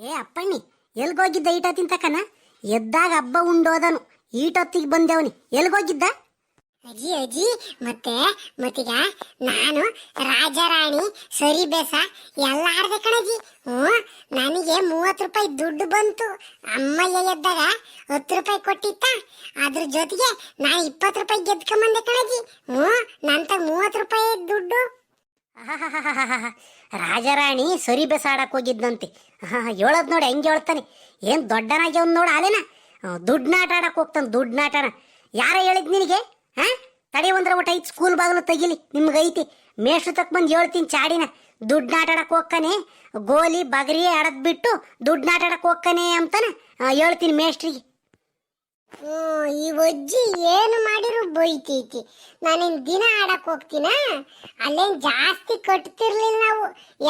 ಏ, ಅಪ್ಪಣ್ಣಿ, ಎಲ್ಗೋಗಿದ್ದ ಈಟ ತಿಂತಕನ ಎದ್ದಾಗ ಹಬ್ಬ ಉಂಡೋದನು. ಈಟೊತ್ತಿಗೆ ಬಂದವನಿ. ಎಲ್ಗೋಗಿದ್ದ? ಅಜ್ಜಿ ಅಜ್ಜಿ ಮತ್ತೆ, ಮತ್ತೀಗ ನಾನು, ರಾಜರಾಣಿ ಸರಿ ಬೇಸ ಎಲ್ಲ ಆಡ್ದೆ ಕಣಜ್ಜಿ ಹ್ಞೂ, ನನಗೆ ಮೂವತ್ತು ರೂಪಾಯಿ ದುಡ್ಡು ಬಂತು. ಅಮ್ಮಯ್ಯ ಎದ್ದಾಗ ಹತ್ತು ರೂಪಾಯಿ ಕೊಟ್ಟಿತ್ತ. ಅದ್ರ ಜೊತೆಗೆ ನಾನು ಇಪ್ಪತ್ತು ರೂಪಾಯಿ ಗೆದ್ಕೊಂಬಂದೆ ಕಣಜ್ಜಿ ಹ್ಞೂ ನಂತ ಮೂವತ್ತು ರೂಪಾಯಿ ದುಡ್ಡು. ರಾಜರಾಣಿ ಸರಿ ಬೆಸಾಡಕ್ ಹೋಗಿದ್ದಂತೆ ಹೇಳೋದ್ ನೋಡಿ ಹೆಂಗೆ ಹೇಳ್ತಾನೆ. ಏನ್ ದೊಡ್ಡನಾಗಿ ಅವ್ನು ನೋಡು ಅಲೇನ ದುಡ್ನಾಟ ಆಡಕ್ ಹೋಗ್ತಾನೆ ದುಡ್ನಾಟನ ಯಾರ ಹೇಳಿದ್ ನಿನಗೆ? ಹಾ ತಡಿ ಒಂದ್ರ ಒಟ್ಟು ಐತ್ ಸ್ಕೂಲ್ ಬಾಗಿಲು ತೆಗಿಲಿ, ನಿಮ್ಗೆ ಐತಿ. ಮೇಷ್ಟ್ರು ತಕ್ ಬಂದು ಹೇಳ್ತೀನಿ ಚಾಡಿನ. ದುಡ್ನಾಟ ಆಟಾಡಕ್ಕೆ ಹೋಗ್ತಾನೆ, ಗೋಲಿ, ಬಗರಿ, ಆಡದ್ ಬಿಟ್ಟು ದುಡ್ನಾಟ ಆಟಾಡಕ್ಕೆ ಹೋಗ್ತಾನೆ ಅಂತಾನೆ ಹೇಳ್ತೀನಿ ಮೇಷ್ಟ್ರಿಗೆ. ಈ ಒಜ್ಜಿ ಏನು ಮಾಡಿರು ಬೈತೈತಿ. ನಾನೇನ್ ದಿನ ಆಡಕ್ ಹೋಗ್ತೀನ? ಅಲ್ಲೇನ್ ಜಾಸ್ತಿ ಕಟ್ತಿರ್ಲಿಲ್ಲ ನಾವು.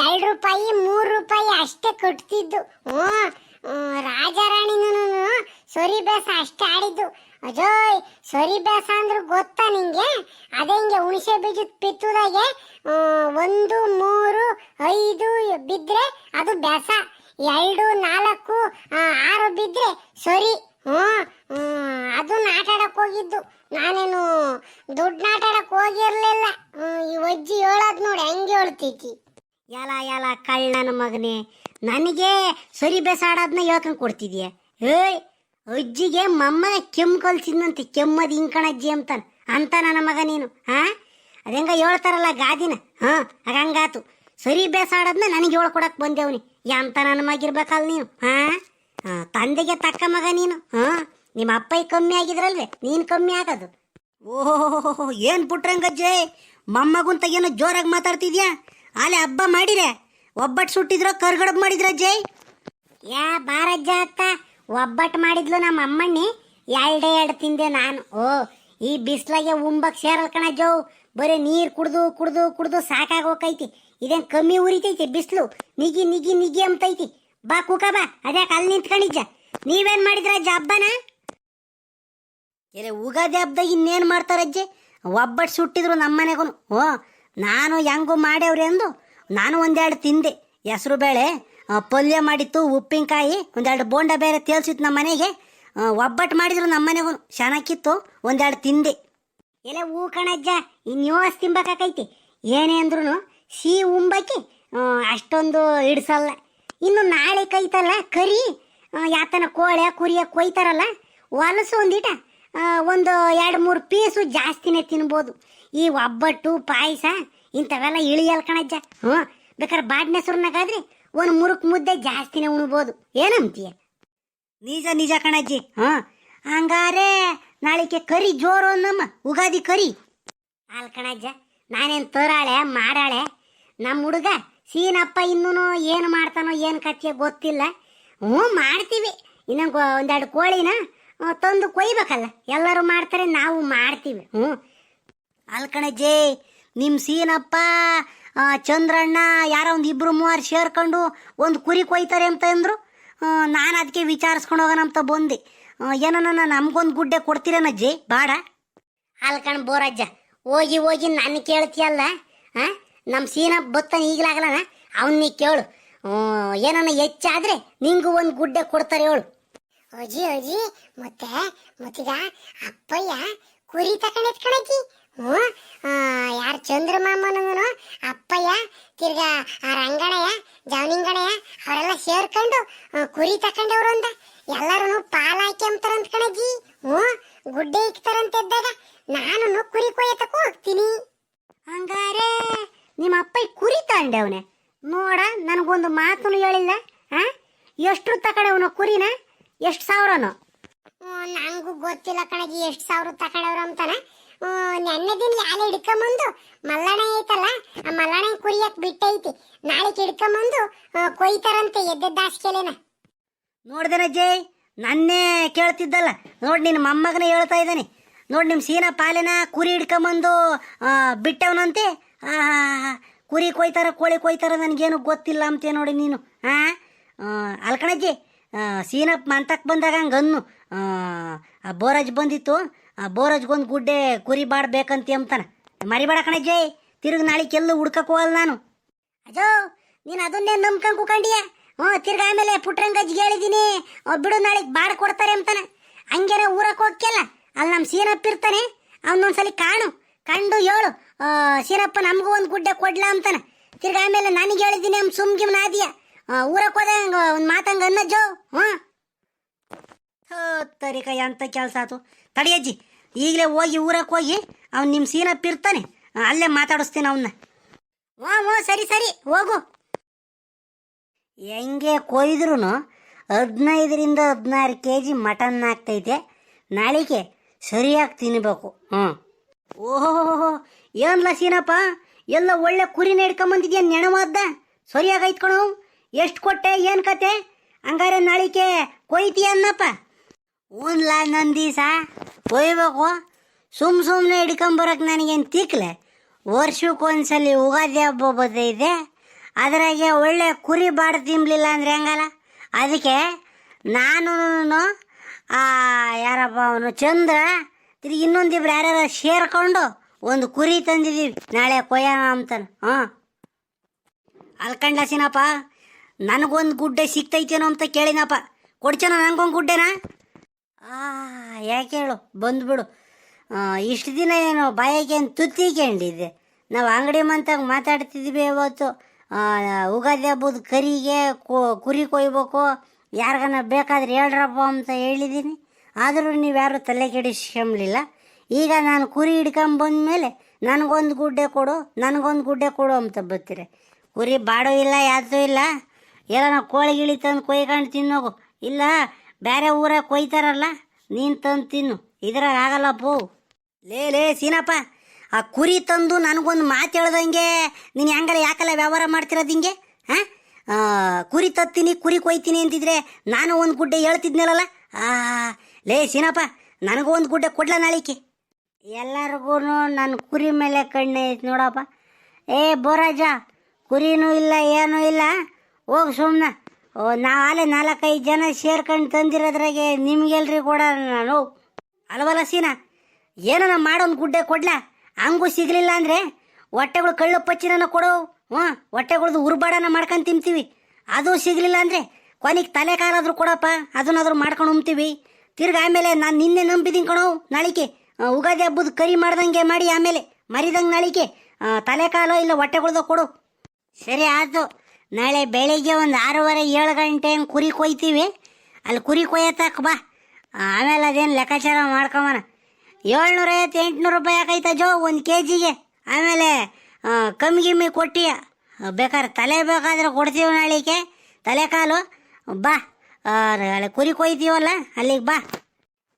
ಎರಡು ರೂಪಾಯಿ, ಮೂರು ರೂಪಾಯಿ ಅಷ್ಟೇ ಕಟ್ತಿದ್ದು. ಹ್ಞೂ ರಾಜಾರಾಣಿನೂ ಸರಿ ಬೇಸ ಅಷ್ಟೇ ಆಡಿದ್ದು. ಅಜೋಯ್, ಸರಿ ಬೇಸ ಅಂದ್ರೆ ಗೊತ್ತಾ ನಿಂಗೆ? ಅದೇ ಹಿಂಗೆ ಹುಣಸೆ ಬೀಜದ ಪಿತ್ತುದಾಗೆ ಒಂದು, ಮೂರು, ಐದು ಬಿದ್ದರೆ ಅದು ಬೇಸ. ಎರಡು, ನಾಲ್ಕು ಆರು ಬಿದ್ದರೆ ಸರಿ. ಹೋಗಿದ್ದು. ನಾನೇನು ದುಡ್ಡು ಆಟಾಡಕ್ಕೆ ಹೋಗಿರಲಿಲ್ಲ. ಈ ಅಜ್ಜಿ ಹೇಳೋದ್ ನೋಡಿ ಹೆಂಗೆ ಹೇಳ್ತೈತಿ. ಯಾಲ ಯಾಲ ಕಳ್ಳನ ಮಗನೇ, ನನಗೆ ಸರಿ ಬೇಸಾಡೋದನ್ನ ಹೇಳ್ಕೊಂಡು ಕೊಡ್ತಿದೀಯ? ಏಯ್ ಅಜ್ಜಿಗೆ ಮಮ್ಮನ ಕೆಮ್ಮು ಕಲ್ಸಿದ್ನಂತೆ, ಕೆಮ್ಮದ್ ಇಂಕಣಜ್ಜಿ ಅಂತಾನೆ. ಅಂತ ನನ್ನ ಮಗ ನೀನು ಹಾ ಅದಂಗ ಹೇಳ್ತಾರಲ್ಲ ಗಾದಿನ? ಹಾ ಹಂಗಾತು. ಸರಿ ಬೇಸಾಡೋದನ್ನ ನನಗೆ ಹೇಳ್ಕೊಡಕ್ ಬಂದೇವ್ನಿ ಎಂತ ನನ್ನ ಮಗಿರ್ಬೇಕಲ್ಲ ನೀನು ಹಾ ತಂದೆಗೆ ತಕ್ಕ ಮಗ ನೀನು ಹಾ ನಿಮ್ಮ ಅಪ್ಪ ಕಮ್ಮಿ ಆಗಿದ್ರಲ್ವೇ? ನೀನ್ ಕಮ್ಮಿ ಆಗೋದು. ಓಹೋ, ಏನ್ ಪುಟ್ರಂಗಜ್ಜೆ ಮೊಮ್ಮಗುಂತ ಏನೋ ಜೋರಾಗಿ ಮಾತಾಡ್ತಿದ್ಯಾ? ಆಲೆ ಹಬ್ಬ ಮಾಡಿರೆ. ಒಬ್ಬಟ್ಟು ಸುಟ್ಟಿದ್ರ ಕರ್ಗಡಬ್ ಮಾಡಿದ್ರ ಜೈ ಯಾ ಬಾರಜ್ಜ ಅತ್ತ ಒಬ್ಬಟ್ಟು ಮಾಡಿದ್ಲು ನಮ್ಮ ಅಮ್ಮಣ್ಣಿ. ಎರಡೇ ಎರಡು ತಿಂದೆ ನಾನು. ಓ, ಈ ಬಿಸ್ಲಾಗೆ ಉಂಬಕ್ ಸೇರಲ್ ಜೋ ಬರೀ ನೀರ್ ಕುಡ್ದು ಕುಡ್ದು ಕುಡ್ದು ಸಾಕಾಗೋಕೈತಿ ಇದೇನ್ ಕಮ್ಮಿ ಉರಿತೈತಿ ಬಿಸ್ಲು? ನಿಗಿ ನಿಗಿ ನಿಗಿ ಅಂತೈತಿ. ಬಾ, ಕುಕ ಬಾ. ಅದ್ಯಾಕೆ ಅಲ್ಲಿ ನಿಂತ್ಕೊಂಡಿಜ್ಜ ನೀವೇನ್ ಮಾಡಿದ್ರ ಅಜ್ಜ ಹಬ್ಬನ? ಎಲೆ ಉಗಾದಿ ಹಬ್ಬದಾಗ ಇನ್ನೇನು ಮಾಡ್ತಾರಜ್ಜೆ ಒಬ್ಬಟ್ಟು ಸುಟ್ಟಿದ್ರು ನಮ್ಮ ಮನೆಗೂ ಓ, ನಾನು ಹೆಂಗು ಮಾಡ್ಯವ್ರಿ ಅಂದು. ನಾನು ಒಂದೆರಡು ತಿಂದೆ. ಹೆಸರು ಬೇಳೆ ಪಲ್ಯ ಮಾಡಿತ್ತು, ಉಪ್ಪಿನಕಾಯಿ, ಒಂದೆರಡು ಬೋಂಡ ಬೇರೆ ತೇಲ್ಸಿತ್ತು ನಮ್ಮ ಮನೆಗೆ. ಒಬ್ಬಟ್ಟು ಮಾಡಿದ್ರು ನಮ್ಮ ಮನೆಗೂ ಚೆನ್ನಾಗಿತ್ತು ಒಂದೆರಡು ತಿಂದೆ. ಎಲೆ ಹೂ ಕಣಜ್ಜ ಇನ್ಯೋ ತಿನ್ಬೇಕಾಕೈತಿ ಏನೇ ಅಂದ್ರೂ ಸಿಹಿ ಉಂಬಕ್ಕೆ ಅಷ್ಟೊಂದು ಹಿಡ್ಸಲ್ಲ ಇನ್ನು ನಾಳೆ ಕೈತಲ್ಲ, ಕರಿ ಯಾತನ ಕೋಳೆ ಕುರಿಯ ಕೊಯ್ತಾರಲ್ಲ, ಹೊಲಸು ಒಂದಿಟ. ಒಂದು ಎರಡು ಮೂರು ಪೀಸು ಜಾಸ್ತಿನೇ ತಿನ್ಬೋದು. ಈ ಒಬ್ಬಟ್ಟು ಪಾಯಸ ಇಂಥವೆಲ್ಲ ಇಳಿಯಲ್ ಕಣಜ್ಜ. ಹ್ಞೂ ಬೇಕಾದ್ರೆ ಬಾಡ್ನೆಸ್ರನಾಗಾದ್ರೆ ಒಂದು ಮುರುಕ್ ಮುದ್ದೆ ಜಾಸ್ತಿನೇ ಉಣ್ಬೋದು. ಏನಂತೀಯ? ನಿಜ ನಿಜ ಕಣಜ್ಜಿ. ಹ್ಞೂ ಹಂಗಾರೆ ನಾಳಿಕೆ ಕರಿ ಜೋರು ನಮ್ಮ ಉಗಾದಿ ಕರಿ. ಅಲ್ ಕಣಜ್ಜ ನಾನೇನು ತರಾಳೆ ಮಾಡಾಳೆ ನಮ್ಮ ಹುಡುಗ ಸೀನಪ್ಪ ಇನ್ನೂ ಏನು ಮಾಡ್ತಾನೋ ಏನು ಕಥೆ ಗೊತ್ತಿಲ್ಲ. ಹ್ಞೂ ಮಾಡ್ತೀವಿ. ಇನ್ನೊಂದು ಒಂದೆರಡು ಕೋಳಿನ ತಂದು ಕೊಯ್ಬೇಕಲ್ಲ. ಎಲ್ಲರೂ ಮಾಡ್ತಾರೆ, ನಾವು ಮಾಡ್ತೀವಿ. ಹ್ಞೂ. ಅಲ್ಕಣಜ್ಜಿ ನಿಮ್ಮ ಸೀನಪ್ಪ ಚಂದ್ರಣ್ಣ, ಯಾರೋ ಒಂದು ಇಬ್ಬರು ಮೂವರು ಸೇರ್ಕೊಂಡು ಒಂದು ಕುರಿ ಕೊಯ್ತಾರೆ ಅಂತ ಅಂದರು. ನಾನು ಅದಕ್ಕೆ ವಿಚಾರಿಸ್ಕೊಂಡು ಹೋಗೋಣ ಅಂತ ಬಂದೆ. ಏನನ್ನ ನಮಗೊಂದು ಗುಡ್ಡೆ ಕೊಡ್ತೀರೇನಜ್ಜಿ ಬಾಡ. ಅಲ್ಕಣ್ ಬೋರಜ್ಜ, ಹೋಗಿ ಹೋಗಿ ನನ್ನ ಕೇಳ್ತೀಯಲ್ಲ ಹಾಂ ನಮ್ಮ ಸೀನಪ್ಪ ಬತ್ತಾನೆ ಈಗಲಾಗಲನ ಅವನ್ನ ಕೇಳು. ಏನನ್ನ ಹೆಚ್ಚಾದರೆ ನಿಂಗೂ ಒಂದು ಗುಡ್ಡೆ ಕೊಡ್ತಾರೆ ಹೇಳು. ಅಜ್ಜಿ ಅಜ್ಜಿ, ಮತ್ತೆ, ಮತ್ತೀಗ ಅಪ್ಪಯ್ಯ ಕುರಿ ತಕೊಂಡೈತ್ ಕಣಜ್ಜಿ ಹ್ಞೂ ಯಾರು ಚಂದ್ರಮಾಮನೂ ಅಪ್ಪಯ್ಯ, ತಿರ್ಗಾ ಆ ರಂಗಣಯ್ಯ, ಜವನಿಂಗಣಯ್ಯ, ಅವರೆಲ್ಲ ಸೇರ್ಕೊಂಡು ಕುರಿ ತಕೊಂಡವ್ರು ಅಂದ ಎಲ್ಲರೂ ಪಾಲ್ ಹಾಕ್ಯಂತಾರಂತ ಕಣಜ್ಜಿ. ಹ್ಞೂ, ಗುಡ್ಡೆ ಇಕ್ತಾರಂತ ಇದ್ದಾಗ ನಾನು ಕುರಿ ಕೊಯ್ಯತಕ್ಕೂ ಹೋಗ್ತೀನಿ. ಹಂಗಾರೆ ನಿಮ್ಮ ಅಪ್ಪ ಕುರಿ ತಂಡವನೆ ನೋಡ, ನನಗೊಂದು ಮಾತು ಹೇಳಿಲ್ಲ, ಆ? ಎಷ್ಟು ತಕೊಂಡವನು ಕುರಿನ? ಎಷ್ಟು ಸಾವಿರನು? ನನಗೂ ನಂಗೂ ಗೊತ್ತಿಲ್ಲ ಕಣಗಿ ಎಷ್ಟು ಸಾವಿರ ತಕೊಂಡವ್ರು ಅಂತಾನೆ. ನೆನ್ನೆ ದಿನ ಯಾಲೆ ಹಿಡ್ಕೊಂಬಂದು ಮಲ್ಲಣ್ಣ ಐತಲ್ಲ ಆ ಮಲ್ಲಣ್ಣ ಕುರಿಯಕ್ ಬಿಟ್ಟೈತಿ. ನಾಳೆ ಹಿಡ್ಕೊಂಬಂದು ಕೊಯ್ತಾರಂತೆ ಎದ್ದೆದ್ದ ಹಾಸ್ಕೆಲೆನ ನೋಡಿದೆನ ಜೈ ನನ್ನೇ ಕೇಳ್ತಿದ್ದಲ್ಲ. ನೋಡಿ ನಿನ್ನ ಮೊಮ್ಮಗನ ಹೇಳ್ತಾ ಇದ್ದಾನೆ. ನೋಡಿ ನಿಮ್ಮ ಸೀನ ಪಾಲೆನ ಕುರಿ ಹಿಡ್ಕೊಂಬಂದು ಬಿಟ್ಟವನಂತೆ. ಕುರಿ ಕೊಯ್ತಾರ ಕೋಳಿ ಕೊಯ್ತಾರ ನನಗೇನು ಗೊತ್ತಿಲ್ಲ ಅಂತೆ ನೋಡಿ ನೀನು. ಹಾಂ ಅಲ್ಕಣಜ್ಜಿ ಸೀನಪ್ಪ ಮಂತಕ್ಕೆ ಬಂದಾಗ ಹಂಗೆ ಅನ್ನು. ಆ, ಬೋರಜ್ ಬಂದಿತ್ತು. ಆ ಬೋರಜ್ಗೊಂದು ಗುಡ್ಡೆ ಕುರಿ ಬಾಡ್ಬೇಕಂತ ಅಂತಾನ ಮರಿಬೇಡ ಕಣ ಜೈ ತಿರುಗಿ ನಾಳೆ ಕೆಲ್ಲು ಹುಡ್ಕಕ್ಕೆ ಹೋಗಲ್ಲ ನಾನು. ಅಜೋ ನೀನು ಅದನ್ನೇ ನಂಬ್ಕೊಂಡು ಕುಕಂಡಿಯ? ಹ್ಞೂ ತಿರ್ಗಾ ಆಮೇಲೆ ಪುಟ್ರಂಗಜ್ಜಿಗೆ ಹೇಳಿದ್ದೀನಿ ಬಿಡು ನಾಳೆಗೆ ಬಾಡ್ ಕೊಡ್ತಾರೆ ಅಂತಾನೆ ಹಂಗೇನೆ ಊರಕ್ಕೆ ಹೋಗ್ಕೆಲ್ಲ ಅಲ್ಲಿ ನಮ್ಮ ಸೀನಪ್ಪ ಇರ್ತಾನೆ. ಅವನೊಂದ್ಸಲಿ ಕಾಣು. ಕಂಡು ಹೇಳು. ಸೀನಪ್ಪ ನಮಗೂ ಒಂದು ಗುಡ್ಡೆ ಕೊಡ್ಲಾ ಅಂತಾನೆ. ತಿರ್ಗಾ ಆಮೇಲೆ ನನಗೆ ಹೇಳಿದ್ದೀನಿ ಅವ್ನು ಸುಮ್ಗಿಮ್ ನಾದಿಯ. ಊರಕ್ಕೆ ಹೋದಂಗ ಒಂದು ಮಾತಂಗ ಅನ್ನಜ್ಜೋ? ಹ್ಞೂ ತರಿಕ ಎಂತ ಕೆಲಸ ಆತು. ತಡಿಯಜ್ಜಿ ಈಗಲೇ ಹೋಗಿ ಊರಕ್ಕೆ ಹೋಗಿ ಅವ್ನು ನಿಮ್ಮ ಸೀನಪ್ಪ ಇರ್ತಾನೆ ಅಲ್ಲೇ ಮಾತಾಡಿಸ್ತೀನಿ ಅವನ್ನ ಹ್ಞೂ ಹ್ಞೂ ಸರಿ ಸರಿ, ಹೋಗು. ಹೆಂಗೆ ಕೊಯ್ದ್ರೂ ಹದಿನೈದರಿಂದ ಹದಿನಾರು ಕೆ ಜಿ ಮಟನ್ ಆಗ್ತೈತೆ. ನಾಳೆಗೆ ಸರಿಯಾಗಿ ತಿನ್ನಬೇಕು ಹ್ಞೂ ಓಹೋ ಏನ್ಲ ಸೀನಪ್ಪ? ಎಲ್ಲ ಒಳ್ಳೆ ಕುರಿನ ಹಿಡ್ಕೊಂಬಂದಿದ್ಯಾ ನೆಣವಾದ್ದ? ಸರಿಯಾಗಿ ಕಣು. ಎಷ್ಟು ಕೊಟ್ಟೆ, ಏನು ಕತೆ? ಹಂಗಾರೆ ನಾಳಿಕೆ ಕೊಯ್ತಿ ಅನ್ನಪ್ಪ. ಊನ್ಲ ನಂದೀಸ, ಕೊಯ್ಬೇಕು. ಸುಮ್ ಸುಮ್ಮನೆ ಹಿಡ್ಕೊಂಬರಕ್ಕೆ ನನಗೇನು ತಿಕ್ಲೆ? ವರ್ಷಕ್ಕೊಂದ್ಸಲಿ ಉಗಾದಿ ಹಬ್ಬ ಬರ್ತೈತೆ. ಅದರಾಗೆ ಒಳ್ಳೆ ಕುರಿ ಬಾಡ ತಿನ್ಲಿಲ್ಲ ಅಂದ್ರೆ ಹೆಂಗಲ್ಲ? ಅದಕ್ಕೆ ನಾನು ಯಾರಪ್ಪ ಅವನು, ಚಂದ್ರ, ತಿರ್ಗಿ ಇನ್ನೊಂದಿಬ್ರು ಯಾರ್ಯಾರ ಸೇರ್ಕೊಂಡು ಒಂದು ಕುರಿ ತಂದಿದ್ದೀವಿ. ನಾಳೆ ಕೊಯ್ಯೋಣ ಅಂತಾನೆ. ಹಾಂ ಅಲ್ಕಂಡ ನನಗೊಂದು ಗುಡ್ಡೆ ಸಿಗ್ತೈತೇನೋ ಅಂತ ಕೇಳಿನಪ್ಪ. ಕೊಡ್ಚನ ನನಗೊಂದು ಗುಡ್ಡೆನಾ? ಯಾಕೆ ಹೇಳು ಬಂದ್ಬಿಡು ಇಷ್ಟು ದಿನ ಏನು ಬಾಯಿಗೆ ಏನು ತುತ್ತಿಕೊಂಡಿದ್ದೆ ನಾವು ಅಂಗಡಿ ಮಂತಾಗ ಮಾತಾಡ್ತಿದ್ವಿ ಇವತ್ತು ಉಗಾದಿ ಹಬ್ಬದ ಕರಿಗೆ ಕೋ, ಕುರಿ ಕೊಯ್ಬೇಕು. ಯಾರಿಗನ ಬೇಕಾದ್ರೆ ಹೇಳ್ರಪ್ಪ ಅಂತ ಹೇಳಿದ್ದೀನಿ ಆದರೂ ನೀವು ಯಾರು ತಲೆ ಕೆಡಿಸ್ಕೊಂಬ್ಲಿಲ್ಲ ಈಗ ನಾನು ಕುರಿ ಹಿಡ್ಕೊಂಬಂದ್ಮೇಲೆ ನನಗೊಂದು ಗುಡ್ಡೆ ಕೊಡು, ನನಗೊಂದು ಗುಡ್ಡೆ ಕೊಡು ಅಂತ ಬರ್ತೀರಿ. ಕುರಿ ಬಾಡೋ ಇಲ್ಲ ಯಾತೂ ಇಲ್ಲ. ಎಲ್ಲ ಕೋಳಿ ಗಿಳಿ ತಂದು ಕೊಯ್ಕೊಂಡು ತಿನ್ನೋಗು. ಇಲ್ಲ ಬೇರೆ ಊರಾಗ ಕೊಯ್ತಾರಲ್ಲ, ನೀನು ತಂದು ತಿನ್ನು. ಇದ್ರಾಗ ಆಗಲ್ಲಪ್ಪು ಲೇ ಲೇ, ಸೀನಪ್ಪ, ಆ ಕುರಿ ತಂದು ನನಗೊಂದು ಮಾತು ಹೇಳ್ದಂಗೆ ನೀನು ಹೆಂಗಲ್ಲ ಯಾಕಲ್ಲ ವ್ಯವಹಾರ ಮಾಡ್ತಿರೋದು ಹಿಂಗೆ? ಹಾಂ ಕುರಿ ತತ್ತೀನಿ, ಕುರಿ ಕೊಯ್ತೀನಿ ಅಂತಿದ್ರೆ ನಾನು ಒಂದು ಗುಡ್ಡೆ ಹೇಳ್ತಿದ್ನಲ್ಲ ಆ, ಲೇ, ಸೀನಪ್ಪ, ನನಗೂ ಒಂದು ಗುಡ್ಡೆ ಕೊಡ್ಲ ನಾಳಿಕೆ. ಎಲ್ಲರಿಗೂ ನನ್ನ ಕುರಿ ಮೇಲೆ ಕಣ್ಣು ಐತೆ ನೋಡಪ್ಪ. ಏ, ಬೋರಾಜ, ಕುರಿನೂ ಇಲ್ಲ, ಏನೂ ಇಲ್ಲ. ಹೋಗಿ ಸುಮ್ಮನೆ ಓ, ನಾವು ಅಲ್ಲೇ ನಾಲ್ಕೈದು ಜನ ಸೇರ್ಕೊಂಡು ತಂದಿರೋದ್ರಾಗೆ ನಿಮ್ಗೆಲ್ರಿ ಕೊಡ ನಾನು ಅಲ್ವಲ್ಲ ಸೀನಾ? ಏನನ ಮಾಡೋನ್ ಗುಡ್ಡೆ ಕೊಡ್ಲಾ? ಹಂಗೂ ಸಿಗ್ಲಿಲ್ಲ ಅಂದ್ರೆ ಹೊಟ್ಟೆಗಳು ಕಳ್ಳು ಪಚ್ಚಿನ ಕೊಡೋ. ಹ್ಞೂ, ಹೊಟ್ಟೆಗಳ್ದು ಉರ್ಬಾಡನ ಮಾಡ್ಕೊಂಡು ತಿಂತೀವಿ. ಅದು ಸಿಗ್ಲಿಲ್ಲ ಅಂದ್ರೆ ಕೊನೆಗೆ ತಲೆ ಕಾಲಾದ್ರೂ ಕೊಡಪ್ಪ, ಅದನ್ನಾದ್ರೂ ಮಾಡ್ಕೊಂಡು ಉಮ್ತೀವಿ. ತಿರ್ಗಿ ಆಮೇಲೆ ನಾನು ನಿನ್ನೆ ನಂಬಿದೀನಿ ಕಣೋ ನಾಳಿಕೆ. ಉಗಾದಿ ಹಬ್ಬದ ಕರಿ ಮಾಡ್ದಂಗೆ ಮಾಡಿ ಆಮೇಲೆ ಮರಿದಂಗೆ ನಾಳಿಕೆ. ತಲೆ ಕಾಲು ಇಲ್ಲ ಹೊಟ್ಟೆಗಳ್ದೋ ಕೊಡು. ಸರಿ, ಆಯ್ತು. ನಾಳೆ ಬೆಳಿಗ್ಗೆ ಒಂದು ಆರೂವರೆ, ಏಳು ಗಂಟೆ ಹಂಗೆ ಕುರಿ ಕೊಯ್ತೀವಿ. ಅಲ್ಲಿ ಕುರಿ ಕೊಯ್ಯತ್ತಕ್ಕ ಬಾ. ಆಮೇಲೆ ಅದೇನು ಲೆಕ್ಕಾಚಾರ ಮಾಡ್ಕೊಂಬನ. ಏಳ್ನೂರೈವತ್ತು ಎಂಟುನೂರು ರೂಪಾಯಿ ಯಾಕೈತ ಜೋ ಒಂದು ಕೆ ಜಿಗೆ ಆಮೇಲೆ ಕಮ್ಮಿ ಗಿಮ್ಮಿ ಕೊಟ್ಟಿ. ಬೇಕಾದ್ರೆ ತಲೆ ಬೇಕಾದ್ರೆ ಕೊಡ್ತೀವಿ ನಾಳಿಗೆ ತಲೆ ಕಾಲು. ಬಾ. ಕುರಿ ಕೊಯ್ತೀವಲ್ಲ, ಅಲ್ಲಿಗೆ ಬಾ.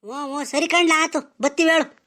ಹ್ಞೂ ಹ್ಞೂ ಸರಿ ಕಂಡ್ಲ ಆತು. ಬತ್ತೀವಿ ಹೇಳು